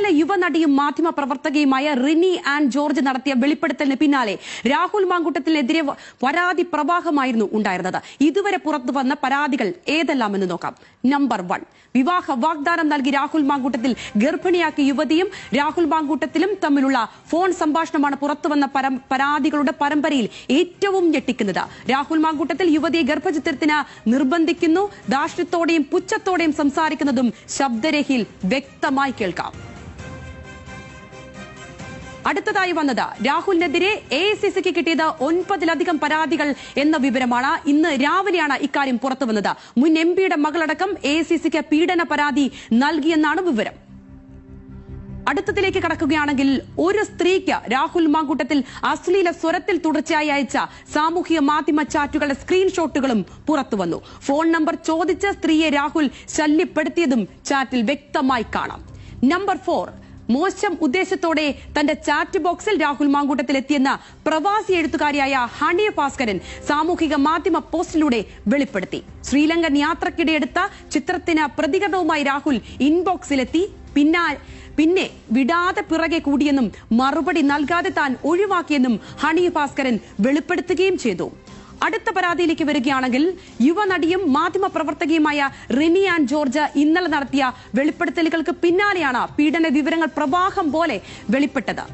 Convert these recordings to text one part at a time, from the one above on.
പീഡന യുവനടിയും മാധ്യമ പ്രവർത്തകയുമായ റിനി ആൻഡ് ജോർജ് നടത്തിയ വെളിപ്പെടുത്തലിന് പിന്നാലെ രാഹുൽ മാങ്കൂട്ടത്തിനെതിരെ പരാതി പ്രവാഹമായിരുന്നു ഉണ്ടായിരുന്നത്. ഇതുവരെ പുറത്തു വന്ന പരാതികൾ ഏതെല്ലാമെന്ന് നോക്കാം. നമ്പർ വൺ വിവാഹ വാഗ്ദാനം നൽകി രാഹുൽ മാങ്കൂട്ടത്തിൽ ഗർഭിണിയാക്കിയ യുവതിയും രാഹുൽ മാങ്കൂട്ടത്തിലും തമ്മിലുള്ള ഫോൺ സംഭാഷണമാണ് പുറത്തുവന്ന പരം- പരാതികളുടെ പരമ്പരയിൽ ഏറ്റവും ഞെട്ടിക്കുന്നത്. രാഹുൽ മാങ്കൂട്ടത്തിൽ യുവതിയെ ഗർഭചിത്രത്തിന് നിർബന്ധിക്കുന്നു. ദാഷ്ട്യത്തോടെയും പുച്ഛത്തോടെയും സംസാരിക്കുന്നതും ശബ്ദരേഖയിൽ വ്യക്തമായി കേൾക്കാം. അടുത്തതായി വന്നത് രാഹുലിനെതിരെ എ ഐ സി സിക്ക് കിട്ടിയത് ഒൻപതിലധികം പരാതികൾ എന്ന വിവരമാണ് ഇന്ന് രാവിലെയാണ് ഇക്കാര്യം പുറത്തു വന്നത്. മുൻ എം പിയുടെ മകളടക്കം എ ഐ സി സിക്ക് പീഡന പരാതി നൽകിയെന്നാണ് വിവരം. അടുത്തതിലേക്ക് കടക്കുകയാണെങ്കിൽ ഒരു സ്ത്രീക്ക് രാഹുൽ മാങ്കൂട്ടത്തിൽ അശ്ലീല സ്വരത്തിൽ തുടർച്ചയായി അയച്ച സാമൂഹിക മാധ്യമ ചാറ്റുകളുടെ സ്ക്രീൻഷോട്ടുകളും പുറത്തുവന്നു ഫോൺ നമ്പർ ചോദിച്ച സ്ത്രീയെ രാഹുൽ ശല്യപ്പെടുത്തിയതും ചാറ്റിൽ വ്യക്തമായി കാണാം. നമ്പർ ഫോർ മോശം ഉദ്ദേശത്തോടെ തന്റെ ചാറ്റ് ബോക്സിൽ രാഹുൽ മാങ്കൂട്ടത്തിൽ എത്തിയെന്ന പ്രവാസി എഴുത്തുകാരിയായ ഹണിയ ഭാസ്കരൻ സാമൂഹിക മാധ്യമ പോസ്റ്റിലൂടെ വെളിപ്പെടുത്തി. ശ്രീലങ്കൻ യാത്രക്കിടെ എടുത്ത ചിത്രത്തിന് പ്രതികരണവുമായി രാഹുൽ ഇൻബോക്സിലെത്തി. പിന്നാ പിന്നെ വിടാതെ പിറകെ കൂടിയെന്നും മറുപടി നൽകാതെ താൻ ഒഴിവാക്കിയെന്നും ഹണി ഭാസ്കരൻ വെളിപ്പെടുത്തുകയും ചെയ്തു. അടുത്ത പരാതിയിലേക്ക് വരികയാണെങ്കിൽ യുവനടിയും മാധ്യമ പ്രവർത്തകയുമായ റിനി ആൻഡ് ജോർജ് ഇന്നലെ നടത്തിയ വെളിപ്പെടുത്തലുകൾക്ക് പിന്നാലെയാണ് പീഡന വിവരങ്ങൾ പ്രവാഹം പോലെ വെളിപ്പെട്ടത്.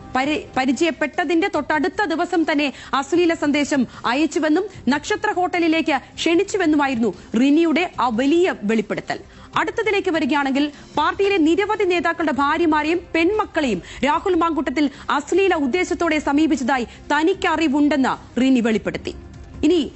പരിചയപ്പെട്ടതിന്റെ തൊട്ടടുത്ത ദിവസം തന്നെ അശ്ലീല സന്ദേശം അയച്ചുവെന്നും നക്ഷത്ര ഹോട്ടലിലേക്ക് ക്ഷണിച്ചുവെന്നുമായിരുന്നു റിനിയുടെ ആ വലിയ വെളിപ്പെടുത്തൽ. അടുത്തതിലേക്ക് വരികയാണെങ്കിൽ പാർട്ടിയിലെ നിരവധി നേതാക്കളുടെ ഭാര്യമാരെയും പെൺമക്കളെയും രാഹുൽ മാങ്കൂട്ടത്തിൽ അശ്ലീല ഉദ്ദേശത്തോടെ സമീപിച്ചതായി തനിക്കറിവുണ്ടെന്ന് റിനി വെളിപ്പെടുത്തി. ഇനി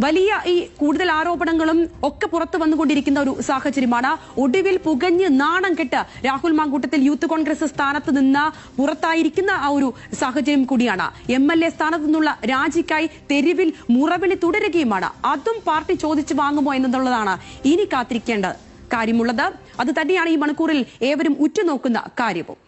വലിയ ഈ കൂടുതൽ ആരോപണങ്ങളും ഒക്കെ പുറത്തു വന്നുകൊണ്ടിരിക്കുന്ന ഒരു സാഹചര്യമാണ്. ഒടുവിൽ പുകഞ്ഞ് നാണം കെട്ട് രാഹുൽ മാങ്കൂട്ടത്തിൽ യൂത്ത് കോൺഗ്രസ് സ്ഥാനത്ത് നിന്ന് പുറത്തായിരിക്കുന്ന ആ ഒരു സാഹചര്യം കൂടിയാണ്. എം എൽ എ സ്ഥാനത്ത് നിന്നുള്ള രാജിക്കായി തെരുവിൽ മുറവിളി തുടരുകയുമാണ്. അതും പാർട്ടി ചോദിച്ചു വാങ്ങുമോ എന്നുള്ളതാണ് ഇനി കാത്തിരിക്കേണ്ട കാര്യമുള്ളത്. അത് തന്നെയാണ് ഈ മണിക്കൂറിൽ ഏവരും ഉറ്റുനോക്കുന്ന കാര്യവും.